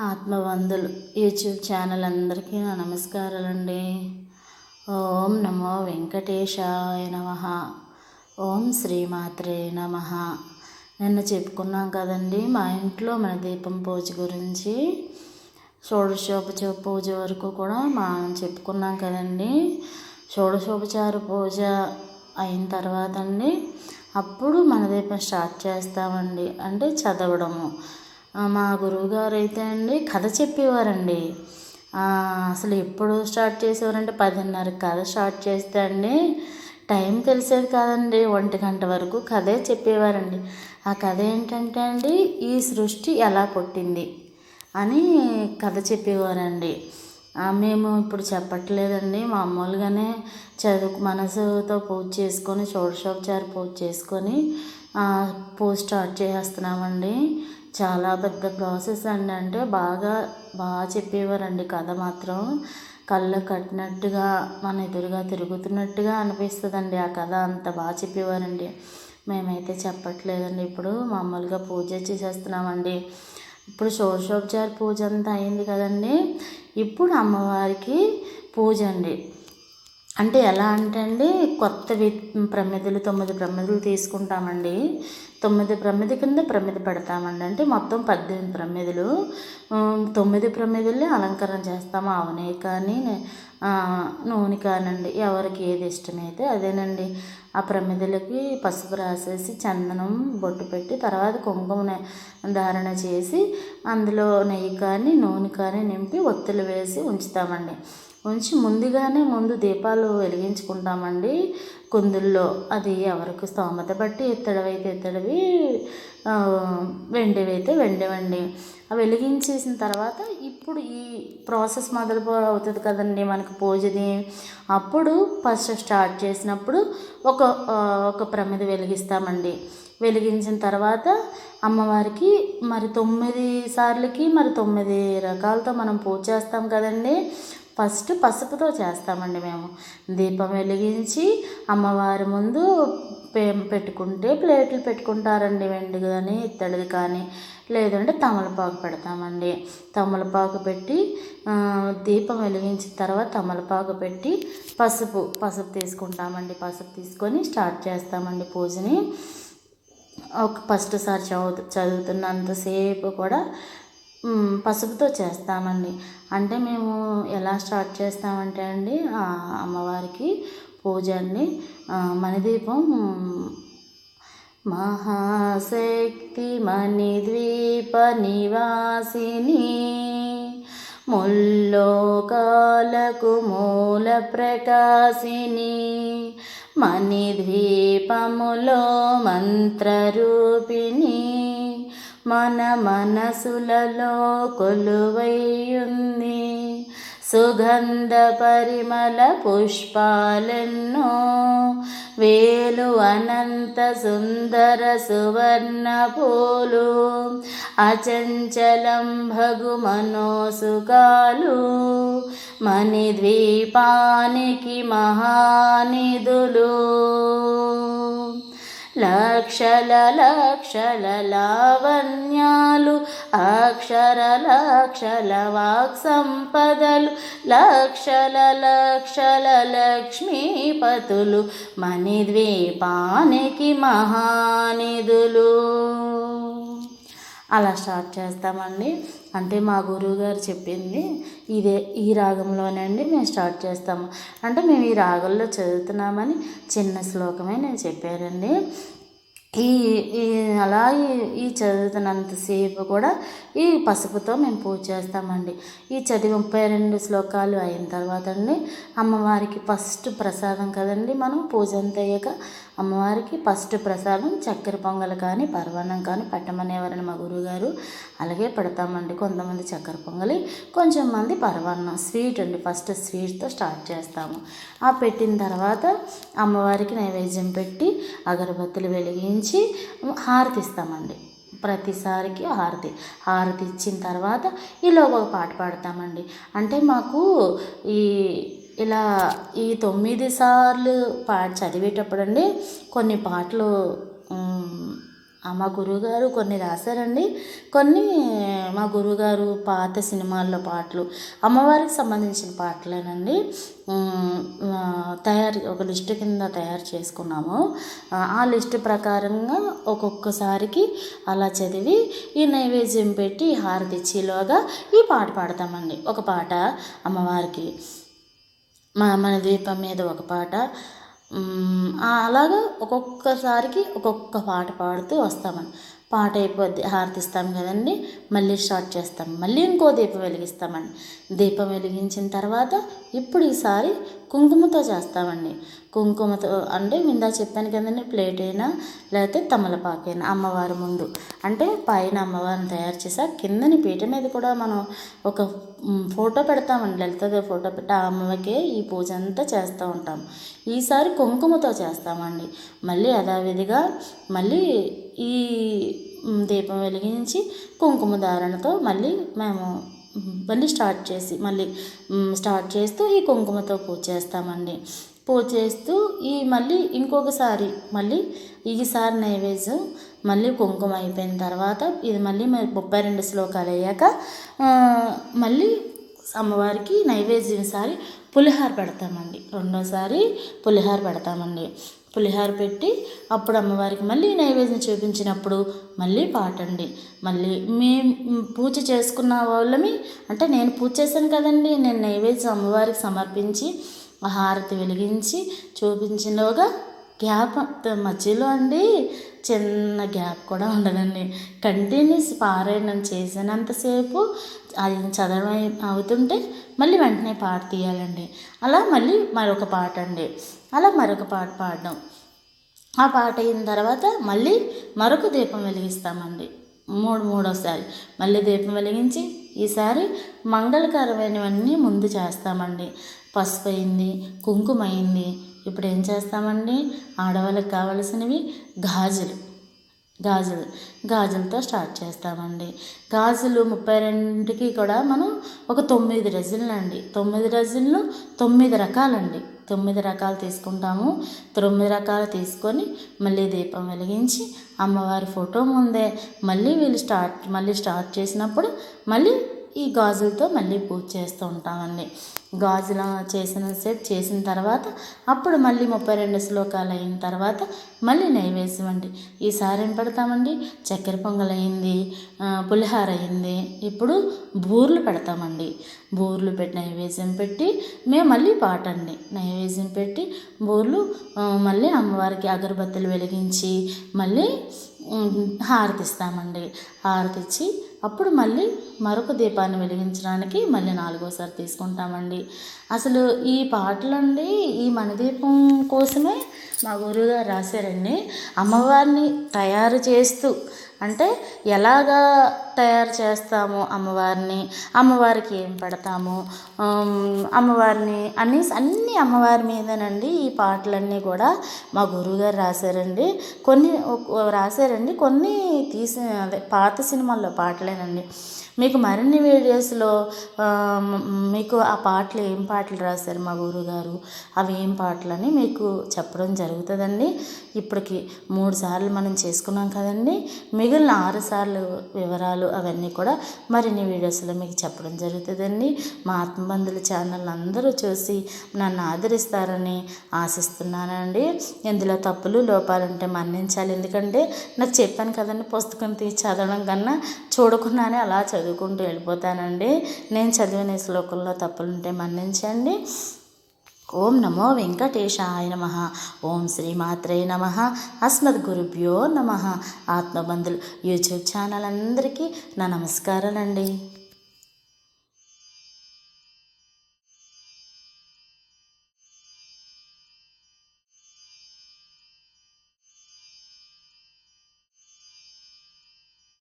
ఆత్మవందులు. YouTube channel అందరికీ నా నమస్కారాలండి. ఓం నమో వెంకటేశాయ నమ. ఓం శ్రీమాత్రే నమ. నిన్న చెప్పుకున్నాం కదండి మా ఇంట్లో మన దీపం పూజ గురించి. షోడశోపచ పూజ వరకు కూడా మనం చెప్పుకున్నాం కదండి. షోడశోపచార పూజ అయిన తర్వాత అండి అప్పుడు మన దీపం స్టార్ట్ చేస్తామండి. అంటే చదవడము. మా గురువుగారు అయితే అండి కథ చెప్పేవారండి. అసలు ఎప్పుడు స్టార్ట్ చేసేవారంటే పదిన్నర కథ స్టార్ట్ చేస్తే అండి టైం తెలిసేది కాదండి ఒంటి గంట వరకు కథే చెప్పేవారండి. ఆ కథ ఏంటంటే అండి ఈ సృష్టి ఎలా పుట్టింది అని కథ చెప్పేవారండి. మేము ఇప్పుడు చెప్పట్లేదండి మామూలుగానే చదువు మనసుతో పూజ చేసుకొని షోడశోపచారి పూజ చేసుకొని పూజ స్టార్ట్ చేసేస్తున్నామండి. చాలా పెద్ద ప్రాసెస్ అండి. అంటే బాగా బాగా చెప్పేవారండి కథ మాత్రం. కళ్ళు కట్టినట్టుగా మన ఎదురుగా తిరుగుతున్నట్టుగా అనిపిస్తుందండి ఆ కథ. అంత బాగా చెప్పేవారండి. మేమైతే చెప్పట్లేదండి. ఇప్పుడు మామూలుగా పూజ చేసేస్తున్నామండి. ఇప్పుడు షోడశోపచార పూజ అంతా అయింది కదండి. ఇప్పుడు అమ్మవారికి పూజ అండి. అంటే ఎలా అంటే అండి కొత్త ప్రమిదలు తొమ్మిది ప్రమిదలు తీసుకుంటామండి. తొమ్మిది ప్రమిది కింద ప్రమిది పెడతామండి. అంటే మొత్తం పద్దెనిమిది ప్రమిదలు. తొమ్మిది ప్రమిదలే అలంకరణ చేస్తాము అవనే కానీ నూనె కానండి ఎవరికి ఏది ఇష్టమైతే అదేనండి. ఆ ప్రమిదలకి పసుపు రాసేసి చందనం బొట్టు పెట్టి తర్వాత కుంకుమ ధారణ చేసి అందులో నెయ్యి కానీ నూనె కానీ నింపి ఒత్తులు వేసి ఉంచుతామండి. ఉంచి ముందుగానే ముందు దీపాలు వెలిగించుకుంటామండి కుందుల్లో. అది ఎవరికి స్తోమత బట్టి ఇత్తడివైతే ఇత్తడివి వెండివైతే వెండివండి. వెలిగించేసిన తర్వాత ఇప్పుడు ఈ ప్రాసెస్ మొదలు అవుతుంది కదండి మనకు పూజది. అప్పుడు ఫస్ట్ స్టార్ట్ చేసినప్పుడు ఒక ఒక ప్రమిది వెలిగిస్తామండి. వెలిగించిన తర్వాత అమ్మవారికి మరి తొమ్మిది సార్లకి మరి తొమ్మిది రకాలతో మనం పూజ చేస్తాం కదండి. ఫస్ట్ పసుపుతో చేస్తామండి మేము. దీపం వెలిగించి అమ్మవారి ముందు పెట్టుకుంటే ప్లేట్లు పెట్టుకుంటారండి వెండి కానీ ఇత్తడిది కానీ లేదంటే తమలపాకు పెడతామండి. తమలపాకు పెట్టి దీపం వెలిగించిన తర్వాత తమలపాకు పెట్టి పసుపు పసుపు తీసుకుంటామండి. పసుపు తీసుకొని స్టార్ట్ చేస్తామండి పూజని. ఒక ఫస్ట్ సారి చదువు చదువుతున్నంతసేపు కూడా పసుపుతో చేస్తామండి. అంటే మేము ఎలా స్టార్ట్ చేస్తామంటే అండి అమ్మవారికి పూజ అండి మణిదీపం మహాశక్తి మణిద్వీప నివాసిని ముల్లోకాలకు మూల ప్రకాశిని మణిద్వీపములో మంత్రరూపిణి మన మనసులలో కొలువయ్యుంది సుగంధ పరిమళ పుష్పాలెన్నో వేలు అనంత సుందర సువర్ణ పూలు అచంచలం భగు మనోసుకాలు మణి ద్వీపానికి మహానిధులు. లక్షల లక్షల లావణ్యాలు అక్షర లక్షల వాక్ సంపదలు లక్షల లక్షల లక్ష్మీపతులు మణిద్వీపానికి మహానిధులు. అలా స్టార్ట్ చేస్తామండి. అంటే మా గురువుగారు చెప్పింది ఇదే ఈ రాగంలోనే అండి మేము స్టార్ట్ చేస్తాము. అంటే మేము ఈ రాగంలో చదువుతున్నామని చిన్న శ్లోకమే నేను చెప్పారండి ఈ ఈ అలా ఈ చదువుతున్నంతసేపు కూడా ఈ పసుపుతో మేము పూజ చేస్తామండి. ఈ చదివి ముప్పై రెండు శ్లోకాలు అయిన తర్వాత అండి అమ్మవారికి ఫస్ట్ ప్రసాదం కదండి మనం పూజ అంత అయ్యాక అమ్మవారికి ఫస్ట్ ప్రసాదం చక్కెర పొంగల్ కానీ పర్వాణం కానీ పెట్టమనేవారని మా గురువుగారు. అలాగే పెడతామండి కొంతమంది చక్కెర పొంగలి కొంచెం మంది పర్వాన్నం స్వీట్ అండి. ఫస్ట్ స్వీట్తో స్టార్ట్ చేస్తాము. ఆ పెట్టిన తర్వాత అమ్మవారికి నైవేద్యం పెట్టి అగరబత్తులు వెలిగించి హారతి ఇస్తామండి. ప్రతిసారికి హారతి. హారతి ఇచ్చిన తర్వాత ఈలోగా ఒక పాట పాడతామండి. అంటే మాకు ఈ ఇలా ఈ తొమ్మిది సార్లు పా చదివేటప్పుడు అండి కొన్ని పాటలు మా గురువుగారు కొన్ని రాశారండి. కొన్ని మా గురువుగారు పాత సినిమాల్లో పాటలు అమ్మవారికి సంబంధించిన పాటలేనండి. తయారు ఒక లిస్ట్ కింద తయారు చేసుకున్నాము. ఆ, లిస్టు లిస్ట్ ప్రకారంగా ఒక్కొక్కసారికి అలా చదివి ఈ నైవేద్యం పెట్టి హారతిచ్చేలోగా ఈ పాట పాడతామండి. ఒక పాట అమ్మవారికి. మన దీపం మీద ఒక పాట. అలాగా ఒక్కొక్కసారికి ఒక్కొక్క పాట పాడుతూ వస్తామని. పాట అయిపోద్ది హారతిస్తాం కదండి మళ్ళీ స్టార్ట్ చేస్తాం. మళ్ళీ ఇంకో దీపం వెలిగిస్తామండి దీపం వెలిగించిన తర్వాత ఇప్పుడు ఈసారి కుంకుమతో చేస్తామండి. కుంకుమతో అంటే ఇందా చెప్పాను కదండి ప్లేట్ అయినా లేకపోతే తమలపాకైనా అమ్మవారి ముందు. అంటే పైన అమ్మవారిని తయారు చేసా కిందని పీట మీద కూడా మనం ఒక ఫోటో పెడతామండి లలితదేవి ఫోటో పెట్టి ఆ అమ్మవారికే ఈ పూజ అంతా చేస్తూ ఉంటాం. ఈసారి కుంకుమతో చేస్తామండి. మళ్ళీ యథావిధిగా మళ్ళీ ఈ దీపం వెలిగించి కుంకుమ ధారణతో మళ్ళీ మేము మళ్ళీ స్టార్ట్ చేసి మళ్ళీ స్టార్ట్ చేస్తూ ఈ కుంకుమతో పూజ చేస్తామండి. పూజ చేస్తూ ఈ మళ్ళీ ఇంకొకసారి మళ్ళీ ఈసారి నైవేద్యం మళ్ళీ కుంకుమ అయిపోయిన తర్వాత ఇది మళ్ళీ మరి ముప్పై రెండు శ్లోకాలు అయ్యాక మళ్ళీ అమ్మవారికి నైవేద్యం సారి పులిహార పెడతామండి. రెండోసారి పులిహార పెడతామండి. పులిహార పెట్టి అప్పుడు అమ్మవారికి మళ్ళీ నైవేద్యం చూపించినప్పుడు మళ్ళీ పాటండి. మళ్ళీ మేము పూజ చేసుకున్న వాళ్ళమి అంటే నేను పూజ చేశాను కదండి నేను నైవేద్యం అమ్మవారికి సమర్పించి ఆ హారతి వెలిగించి చూపించినలోగా గ్యాప్ మధ్యలో అండి చిన్న గ్యాప్ కూడా ఉండదండి. కంటిన్యూస్ పారాయణం చేసినంతసేపు అది చదవడం అవుతుంటే మళ్ళీ వెంటనే పాట తీయాలండి. అలా మళ్ళీ మరొక పాట అండి. అలా మరొక పాట పాడడం. ఆ పాట అయిన తర్వాత మళ్ళీ మరొక దీపం వెలిగిస్తామండి. మూడు మూడోసారి. మళ్ళీ దీపం వెలిగించి ఈసారి మంగళకరమైనవన్నీ ముందు చేస్తామండి. పసుపు అయింది కుంకుమ అయింది ఇప్పుడు ఏం చేస్తామండి? ఆడవాళ్ళకి కావలసినవి గాజులు. గాజులు. గాజులతో స్టార్ట్ చేస్తామండి. గాజులు ముప్పై రెండుకి కూడా మనం ఒక తొమ్మిది అండి తొమ్మిది డజన్లు తొమ్మిది రకాలండి. తొమ్మిది రకాలు తీసుకుంటాము. తొమ్మిది రకాలు తీసుకొని మళ్ళీ దీపం వెలిగించి అమ్మవారి ఫోటో ముందే మళ్ళీ వీళ్ళు స్టార్ట్ మళ్ళీ స్టార్ట్ చేసినప్పుడు మళ్ళీ ఈ గాజులతో మళ్ళీ పూజ చేస్తూ ఉంటామండి. గాజుల చేసిన సేపు చేసిన తర్వాత అప్పుడు మళ్ళీ ముప్పై రెండు శ్లోకాలు అయిన తర్వాత మళ్ళీ నైవేద్యం అండి. ఈసారి ఏం పెడతామండి. చక్కెర పొంగల్ అయింది పులిహార అయింది. ఇప్పుడు బూర్లు పెడతామండి. బూర్లు పెట్టి నైవేద్యం పెట్టి మేము మళ్ళీ పాట అండి. నైవేద్యం పెట్టి బూర్లు మళ్ళీ అమ్మవారికి అగరబత్తులు వెలిగించి మళ్ళీ హారతిస్తామండి హారతిచ్చి అప్పుడు మళ్ళీ మరొక దీపాన్ని వెలిగించడానికి మళ్ళీ నాలుగోసారి తీసుకుంటామండి. అసలు ఈ పాటలండి ఈ మణిదీపం కోసమే మా గురువుగారు రాశారండి. అమ్మవారిని తయారు చేస్తూ అంటే ఎలాగా తయారు చేస్తాము అమ్మవారిని అమ్మవారికి ఏం పెడతాము అమ్మవారిని అన్ని అన్ని అమ్మవారి మీదనండి ఈ పాటలన్నీ కూడా మా గురువుగారు రాశారండి. కొన్ని రాశారండి. కొన్ని తీసిన అదే పాత సినిమాల్లో పాటలేనండి. మీకు మరిన్ని వీడియోస్లో మీకు ఆ పాటలు ఏం పాటలు రాశారు మా గురుగారు? అవి ఏం పాటలు అని మీకు చెప్పడం జరుగుతుందండి. ఇప్పటికి మూడు సార్లు మనం చేసుకున్నాం కదండి. మిగిలిన ఆరు సార్లు వివరాలు అవన్నీ కూడా మరిన్ని వీడియోస్లో మీకు చెప్పడం జరుగుతుందండి. మా ఆత్మబంధుల ఛానల్ అందరూ చూసి నన్ను ఆదరిస్తారని ఆశిస్తున్నానండి. ఇందులో తప్పులు లోపాలు ఉంటే మన్నించాలి. ఎందుకంటే నాకు చెప్పాను కదండి పుస్తకం తీసి చదవడం కన్నా చూడకుండానే అలా చదువుకుంటూ వెళ్ళిపోతానండి. నేను చదివిన శ్లోకంలో తప్పులుంటే మన్నించండి. ఓం నమో వెంకటేశాయ నమ. ఓం శ్రీమాత్రే నమ. అస్మద్ గురుభ్యో నమ. ఆత్మబంధులు యూట్యూబ్ ఛానల్ అందరికీ నా నమస్కారాలండి.